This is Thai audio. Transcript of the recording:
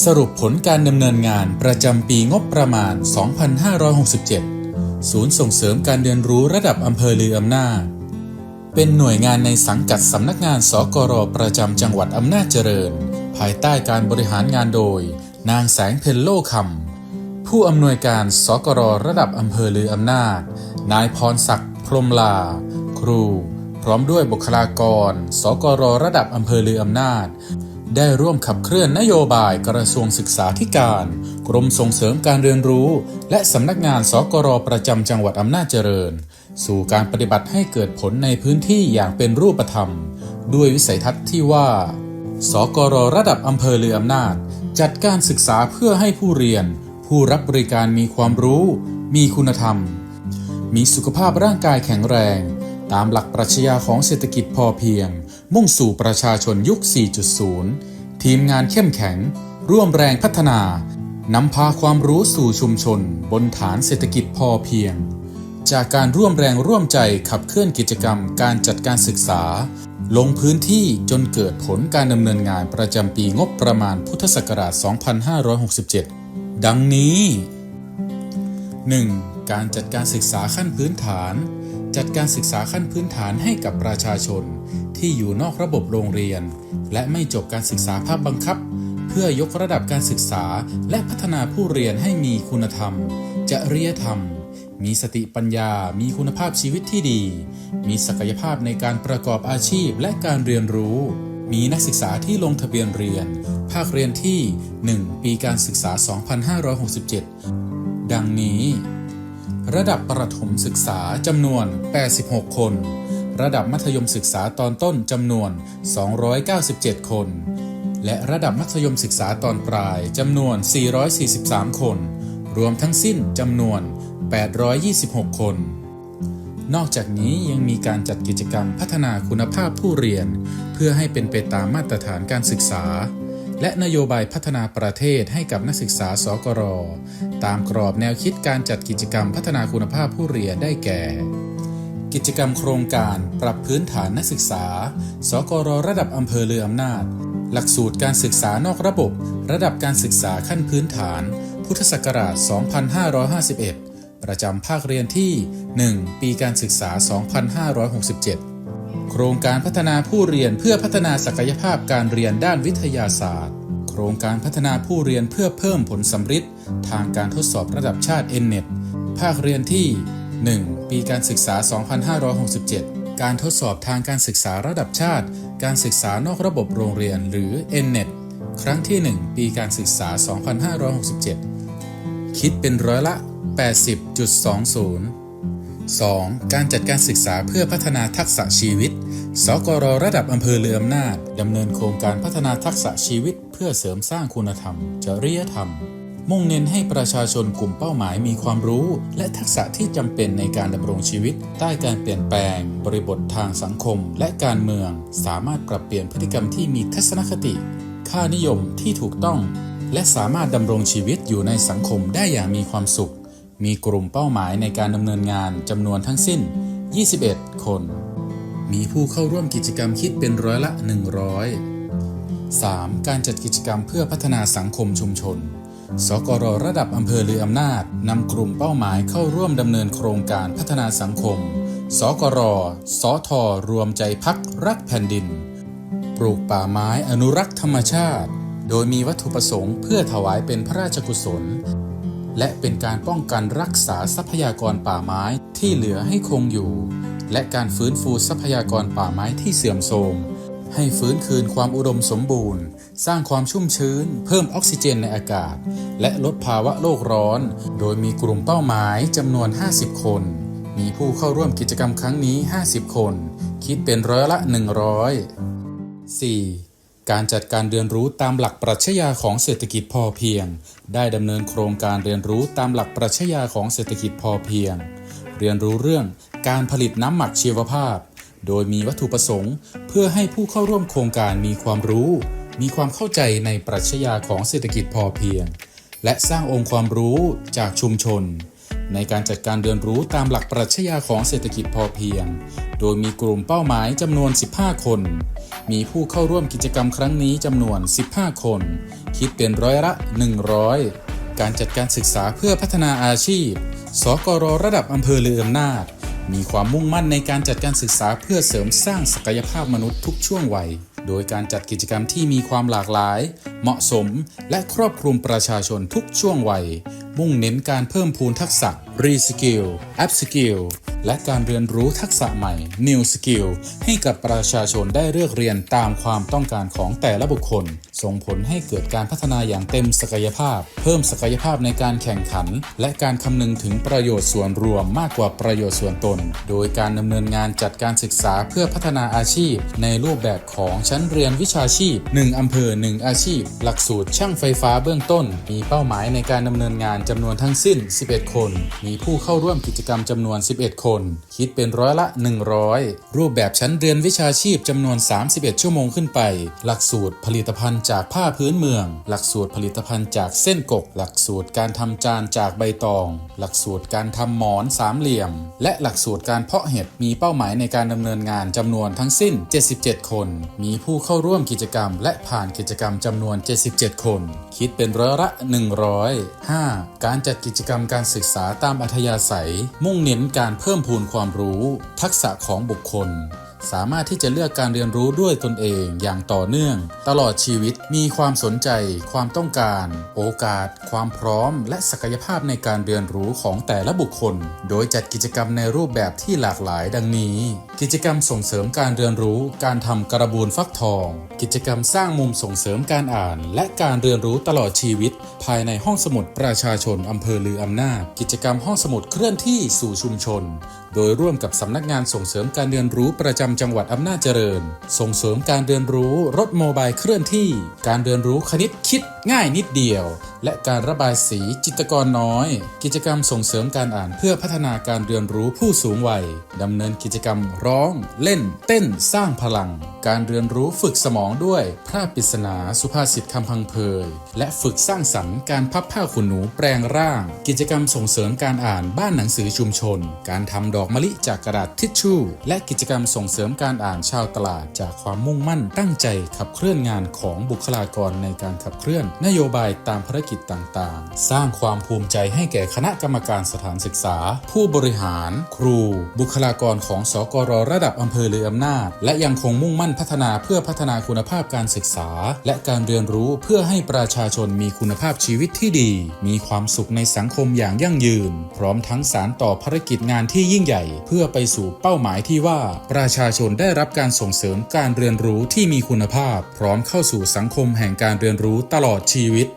สรุปผลการดำเนินงานประจำปีงบประมาณ 2567 ศูนย์ส่งเสริมการเรียนรู้ระดับอำเภอลืออำนาจ เป็นหน่วยงานในสังกัดสำนักงานสกรประจำจังหวัดอำนาจเจริญ ภายใต้การบริหารงานโดย นางแสงเพนโลคำผู้อำนวยการสกรระดับอำเภอลืออำนาจ นายพรศักดิ์พรมลา ครู พร้อมด้วยบุคลากร สกรระดับอำเภอลืออำนาจ ได้ร่วมขับเคลื่อนนโยบายกระทรวงศึกษาธิการ กรมส่งเสริมการเรียนรู้ และสำนักงานสกรประจำจังหวัดอำนาจเจริญ สู่การปฏิบัติให้เกิดผลในพื้นที่อย่างเป็นรูปธรรม ด้วยวิสัยทัศน์ที่ว่า สกรระดับอำเภอลืออำนาจ จัดการศึกษาเพื่อให้ผู้เรียน ผู้รับบริการมีความรู้ มีคุณธรรม มีสุขภาพร่างกายแข็งแรง ตามหลักปรัชญาของเศรษฐกิจพอเพียง มุ่งสู่ประชาชนยุค 4.0 ทีมงานเข้มแข็ง ร่วมแรงพัฒนานำพาความรู้สู่ชุมชน บนฐานเศรษฐกิจพอเพียง จากการร่วมแรงร่วมใจขับเคลื่อนกิจกรรมการจัดการศึกษา ลงพื้นที่จนเกิดผลการดำเนินงานประจำปีงบประมาณพุทธศักราช 2567 ดังนี้ 1. การจัดการศึกษาขั้นพื้นฐาน จัดการศึกษาขั้นพื้นฐานให้กับประชาชน ที่อยู่นอกระบบโรงเรียน และไม่จบการศึกษาภาคบังคับ เพื่อยกระดับการศึกษาและพัฒนาผู้เรียนให้มีคุณธรรม จริยธรรม มีสติปัญญา มีคุณภาพชีวิตที่ดี มีศักยภาพในการประกอบอาชีพและการเรียนรู้ มีนักศึกษาที่ลงทะเบียนเรียน ภาคเรียนที่ 1 ปีการศึกษา 2567 ดังนี้ ระดับประถมศึกษาจำนวน 86 คน ระดับมัธยมศึกษาตอนต้นจำนวน 297 คน และระดับมัธยมศึกษาตอนปลายจำนวน 443 คน รวมทั้งสิ้นจำนวน 826 คน นอกจากนี้ยังมีการจัดกิจกรรมพัฒนาคุณภาพผู้เรียน เพื่อให้เป็นไปตามมาตรฐานการศึกษา และนโยบายพัฒนาประเทศให้กับนักศึกษาสกร ตามกรอบแนวคิดการจัดกิจกรรมพัฒนาคุณภาพผู้เรียนได้แก่ กิจกรรมโครงการปรับพื้นฐานนักศึกษา สกร ระดับอำเภอเรืออำนาจ หลักสูตรการศึกษานอกระบบ ระดับการศึกษาขั้นพื้นฐาน พุทธศักราช 2551 ประจำภาคเรียนที่ 1 ปีการศึกษา 2567 โครงการพัฒนาผู้เรียนเพื่อพัฒนาศักยภาพการเรียนด้านวิทยาศาสตร์ โครงการพัฒนาผู้เรียนเพื่อเพิ่มผลสำฤทธิ์ทางการทดสอบระดับชาติ NNET ภาคเรียนที่ 1 ปีการศึกษา 2567 การทดสอบทางการศึกษาระดับชาติ การศึกษานอกระบบโรงเรียนหรือ NNET ครั้งที่ 1 ปีการศึกษา 2567 คิดเป็นร้อยละ 80.20 2. การจัดการศึกษาเพื่อพัฒนาทักษะชีวิต สกรระดับอำเภอเรืออำนาจดำเนินโครงการพัฒนาทักษะชีวิต เพื่อเสริมสร้างคุณธรรม จริยธรรม มุ่งเน้นให้ประชาชนกลุ่มเป้าหมายมีความรู้ และทักษะที่จำเป็นในการดำรงชีวิต ใต้การเปลี่ยนแปลง บริบททางสังคม และการเมือง สามารถปรับเปลี่ยนพฤติกรรมที่มีทัศนคติ ค่านิยมที่ถูกต้อง และสามารถดำรงชีวิตอยู่ในสังคมได้อย่างมีความสุข มีกลุ่มเป้าหมายในการดำเนินงานจำนวนทั้งสิ้น 21 คน มีผู้เข้าร่วมกิจกรรมคิดเป็นร้อยละ 100 3. การจัดกิจกรรมเพื่อพัฒนาสังคมชุมชน สกรระดับอำเภอเรืออำนาจนำกลุ่มเป้าหมายเข้าร่วมดำเนินโครงการพัฒนาสังคม สกร สท รวมใจพักรักแผ่นดิน ปลูกป่าไม้อนุรักษ์ธรรมชาติ โดยมีวัตถุประสงค์เพื่อถวายเป็นพระราชกุศล และเป็นการป้องกันรักษาทรัพยากรป่าไม้ที่เหลือให้คงอยู่ และการฟื้นฟูทรัพยากรป่าไม้ที่เสื่อมโทรมให้ฟื้นคืนความอุดมสมบูรณ์ สร้างความชุ่มชื้น เพิ่มออกซิเจนในอากาศ และลดภาวะโลกร้อน โดยมีกลุ่มเป้าหมายจำนวน 50 คน มีผู้เข้าร่วมกิจกรรมครั้งนี้ 50 คน คิดเป็นร้อยละ 100 4. การจัดการเรียนรู้ตามหลักปรัชญาของเศรษฐกิจพอเพียง ได้ดำเนินโครงการเรียนรู้ตามหลักปรัชญาของเศรษฐกิจพอเพียง เรียนรู้เรื่องการผลิตน้ำหมักชีวภาพ โดยมีวัตถุประสงค์ เพื่อให้ผู้เข้าร่วมโครงการมีความรู้ มีความเข้าใจในปรัชญาของเศรษฐกิจพอเพียง และสร้างองค์ความรู้จากชุมชน ในการจัดการเรียนรู้ตามหลักปรัชญาของเศรษฐกิจพอเพียง โดยมีกลุ่มเป้าหมายจำนวน 15 คน มีผู้เข้าร่วมกิจกรรมครั้งนี้จำนวน 15 คน คิดเป็นร้อยละ 100 การจัดการศึกษาเพื่อพัฒนาอาชีพ สกรระดับอำเภอเลืออำนาจ มีความมุ่งมั่นในการจัดการศึกษาเพื่อเสริมสร้างศักยภาพมนุษย์ทุกช่วงวัย โดยการจัดกิจกรรมที่มีความหลากหลาย เหมาะสม และครอบคลุมประชาชนทุกช่วงวัย มุ่งเน้นการเพิ่มพูนทักษะ Reskill Upskill และการเรียนรู้ทักษะใหม่ New Skill ให้กับประชาชนได้เลือกเรียนตามความต้องการของแต่ละบุคคล ส่งผลให้เกิดการพัฒนาอย่างเต็มศักยภาพ เพิ่มศักยภาพในการแข่งขัน และการคำนึงถึงประโยชน์ส่วนรวมมากกว่าประโยชน์ส่วนตน โดยการดำเนินงานจัดการศึกษาเพื่อพัฒนาอาชีพ ในรูปแบบของชั้นเรียนวิชาชีพ 1อำเภอ 1 อาชีพ หลักสูตรช่างไฟฟ้าเบื้องต้น มีเป้าหมายในการดำเนินงานจำนวนทั้งสิ้น 11 คน มีผู้เข้าร่วมกิจกรรมจำนวน 11 คน คิดเป็นร้อยละ 100 รูปแบบชั้นเรียนวิชาชีพจำนวน 31 ชั่วโมงขึ้นไป หลักสูตรผลิตภัณฑ์จากผ้าพื้นเมือง หลักสูตรผลิตภัณฑ์จากเส้นกก หลักสูตรการทำจานจากใบตอง หลักสูตรการทำหมอนสามเหลี่ยม และหลักสูตรการเพาะเห็ดมีเป้าหมายในการดำเนินงานจำนวนทั้งสิ้น 77 คน มีผู้เข้าร่วมกิจกรรม และผ่านกิจกรรมจำนวน 77 คน คิดเป็นร้อยละ 100 5. การจัดกิจกรรมการศึกษาตามอัธยาศัย มุ่งเน้นการเพิ่มพูนความรู้ ทักษะของบุคคล สามารถที่จะเลือกการเรียนรู้ด้วยตนเองอย่างต่อเนื่อง ตลอดชีวิตมีความสนใจ ความต้องการ โอกาส ความพร้อม และศักยภาพในการเรียนรู้ของแต่ละบุคคล โดยจัดกิจกรรมในรูปแบบที่หลากหลายดังนี้กิจกรรมส่งเสริมการเรียนรู้การทำกระบูนฟักทอง กิจกรรมสร้างมุมส่งเสริมการอ่าน และการเรียนรู้ตลอดชีวิต ภายในห้องสมุดประชาชนอำเภอลืออำนาจ กิจกรรมห้องสมุดเคลื่อนที่สู่ชุมชน โดยร่วมกับสำนักงานส่งเสริมการเรียนรู้ประจำจังหวัดอำนาจเจริญ ส่งเสริมการเรียนรู้รถโมบายเคลื่อนที่ การเรียนรู้คณิตคิดง่ายนิดเดียว และการระบายสีจิตกรน้อย กิจกรรมส่งเสริมการอ่านเพื่อพัฒนาการเรียนรู้ผู้สูงวัยดำเนินกิจกรรมร้อง เล่น เต้นสร้างพลัง การเรียนรู้ฝึกสมองด้วยพระปริศนาสุภาษิตคำพังเพย และฝึกสร้างสรรค์การพับผ้าขนหนูแปลงร่าง กิจกรรมส่งเสริมการอ่านบ้านหนังสือชุมชน การทำดอกมะลิจากกระดาษทิชชู่ และกิจกรรมส่งเสริมการอ่านชาวตลาด จากความมุ่งมั่นตั้งใจขับเคลื่อนงานของบุคลากรในการขับเคลื่อน นโยบายตามภารกิจต่างๆ สร้างความภูมิใจให้แก่คณะกรรมการสถานศึกษา ผู้บริหาร ครู บุคลากรของสกรระดับอำเภอเลืออำนาจ และยังคงมุ่งมั่นพัฒนาเพื่อพัฒนาคุณภาพการศึกษา และการเรียนรู้เพื่อให้ประชาชนมีคุณภาพชีวิตที่ดี มีความสุขในสังคมอย่างยั่งยืน พร้อมทั้งสารต่อภารกิจงานที่ยิ่งใหญ่ เพื่อไปสู่เป้าหมายที่ว่า ประชาชนได้รับการส่งเสริมการเรียนรู้ที่มีคุณภาพ พร้อมเข้าสู่สังคมแห่งการเรียนรู้ตลอดชีวิต